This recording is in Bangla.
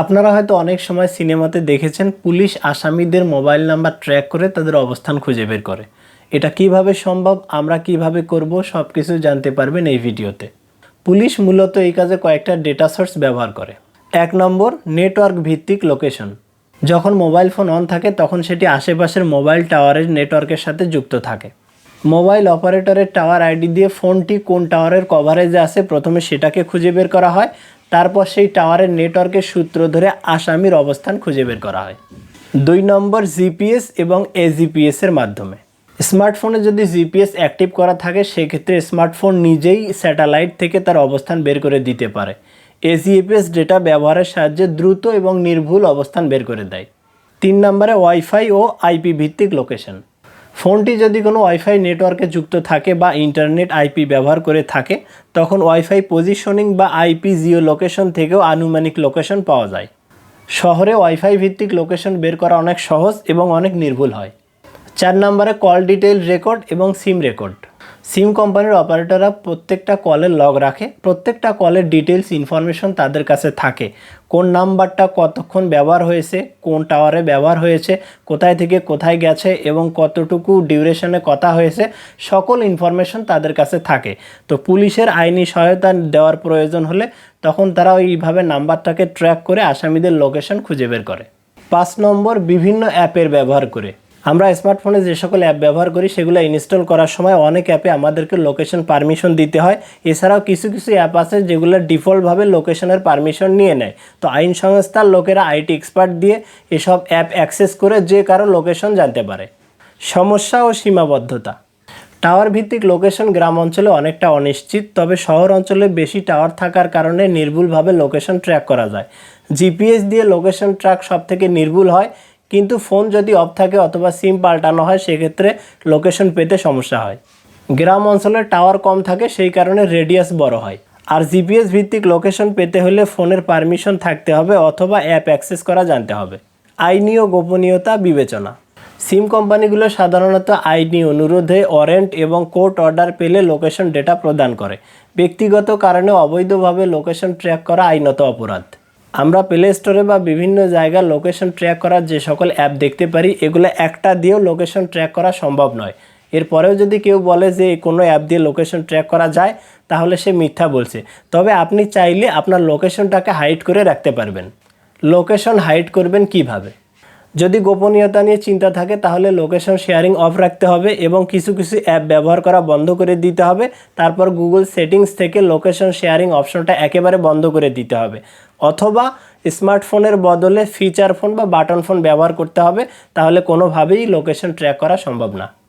আপনারা হয়তো অনেক সময় সিনেমাতে দেখেছেন, পুলিশ আসামিদের মোবাইল নাম্বার ট্র্যাক করে তাদের অবস্থান খুঁজে বের করে। এটা কীভাবে সম্ভব, আমরা কীভাবে করব সব কিছু জানতে পারবেন এই ভিডিওতে। পুলিশ মূলত এই কাজে কয়েকটা ডেটা সোর্স ব্যবহার করে। এক নম্বর নেটওয়ার্ক ভিত্তিক লোকেশন যখন মোবাইল ফোন অন থাকে, তখন সেটি আশেপাশের মোবাইল টাওয়ারের নেটওয়ার্কের সাথে যুক্ত থাকে। মোবাইল অপারেটরের টাওয়ার আইডি দিয়ে ফোনটি কোন টাওয়ারের কভারেজে আছে প্রথমে সেটাকে খুঁজে বের করা হয়। তারপর সেই টাওয়ারের নেটওয়ার্কের সূত্র ধরে আসামির অবস্থান খুঁজে বের করা হয়। দুই নম্বর জিপিএস এবং এজিপিএস এর মাধ্যমে। স্মার্টফোনে যদি জিপিএস অ্যাক্টিভ করা থাকে, সেক্ষেত্রে স্মার্টফোন নিজেই স্যাটেলাইট থেকে তার অবস্থান বের করে দিতে পারে। এজিপিএস ডেটা ব্যবহারের সাহায্যে দ্রুত এবং নির্ভুল অবস্থান বের করে দেয়। তিন নম্বরে ওয়াইফাই ও আইপি ভিত্তিক লোকেশন। ফোনটি যদি কোনো ওয়াইফাই নেটওয়ার্কে যুক্ত থাকে বা ইন্টারনেট আইপি ব্যবহার করে থাকে, তখন ওয়াইফাই পজিশনিং বা আইপি জিও লোকেশন থেকেও আনুমানিক লোকেশন পাওয়া যায়। শহরে ওয়াইফাই ভিত্তিক লোকেশন বের করা অনেক সহজ এবং অনেক নির্ভুল হয়। চার নম্বরে কল ডিটেইল রেকর্ড এবং সিম রেকর্ড। সিম কোম্পানির অপারেটররা প্রত্যেকটা কলের লগ রাখে, প্রত্যেকটা কলের ডিটেলস ইনফরমেশন তাদের কাছে থাকে। কোন নাম্বারটা কতক্ষণ ব্যবহার হয়েছে, কোন টাওয়ারে ব্যবহার হয়েছে, কোথায় থেকে কোথায় গেছে এবং কতটুকু ডিউরেশনে কথা হয়েছে, সকল ইনফরমেশন তাদের কাছে থাকে। তো পুলিশের আইনি সহায়তা দেওয়ার প্রয়োজন হলে তখন তারা ওইভাবে নাম্বারটাকে ট্র্যাক করে আসামিদের লোকেশন খুঁজে বের করে। পাঁচ নম্বর, বিভিন্ন অ্যাপের ব্যবহার করে। আমরা স্মার্টফোনে যে সকল অ্যাপ ব্যবহার করি, সেগুলো ইনস্টল করার সময় অনেক অ্যাপে আমাদেরকে লোকেশন পারমিশন দিতে হয়। এছাড়াও কিছু কিছু অ্যাপ আছে যেগুলো ডিফল্টভাবে লোকেশনের পারমিশন নিয়ে নেয়। তো আইন সংস্থার লোকেরা আইটি এক্সপার্ট দিয়ে এসব অ্যাপ অ্যাক্সেস করে যে কারও লোকেশন জানতে পারে। সমস্যা ও সীমাবদ্ধতা। টাওয়ার ভিত্তিক লোকেশন গ্রাম অঞ্চলে অনেকটা অনিশ্চিত, তবে শহর অঞ্চলে বেশি টাওয়ার থাকার কারণে নির্ভুলভাবে লোকেশন ট্র্যাক করা যায়। জিপিএস দিয়ে লোকেশন ট্র্যাক সব থেকে নির্ভুল হয়। কিন্তু ফোন যদি অফ থাকে অথবা সিম পাল্টানো হয়, সেক্ষেত্রে লোকেশন পেতে সমস্যা হয়। গ্রাম অঞ্চলে টাওয়ার কম থাকে, সেই কারণে রেডিয়াস বড় হয়। আর জিপিএস ভিত্তিক লোকেশন পেতে হলে ফোনের পারমিশন থাকতে হবে অথবা অ্যাপ অ্যাক্সেস করা জানতে হবে। আইনি ও গোপনীয়তা বিবেচনা। সিম কোম্পানিগুলো সাধারণত আইনি অনুরোধে ওয়ারেন্ট এবং কোর্ট অর্ডার পেলে লোকেশন ডেটা প্রদান করে। ব্যক্তিগত কারণে অবৈধভাবে লোকেশন ট্র্যাক করা আইনত অপরাধ। আমরা প্লে স্টোরে বা বিভিন্ন জায়গায় লোকেশন ট্র্যাক করার যে সকল অ্যাপ দেখতে পারি, এগুলো একটা দিয়েও লোকেশন ট্র্যাক করা সম্ভব নয়। এরপরেও যদি কেউ বলে যে কোনো অ্যাপ দিয়ে লোকেশন ট্র্যাক করা যায়, তাহলে সে মিথ্যা বলছে। তবে আপনি চাইলে আপনার লোকেশনটাকে হাইড করে রাখতে পারবেন। লোকেশন হাইড করবেন কীভাবে? যদি গোপনীয়তা নিয়ে চিন্তা থাকে, তাহলে লোকেশন শেয়ারিং অফ রাখতে হবে এবং কিছু কিছু অ্যাপ ব্যবহার করা বন্ধ করে দিতে হবে। তারপর গুগল সেটিংস থেকে লোকেশন শেয়ারিং অপশনটা একেবারে বন্ধ করে দিতে হবে। অথবা স্মার্টফোনের বদলে ফিচার ফোন বা বাটন ফোন ব্যবহার করতে হবে, তাহলে কোনোভাবেই লোকেশন ট্র্যাক করা সম্ভব না।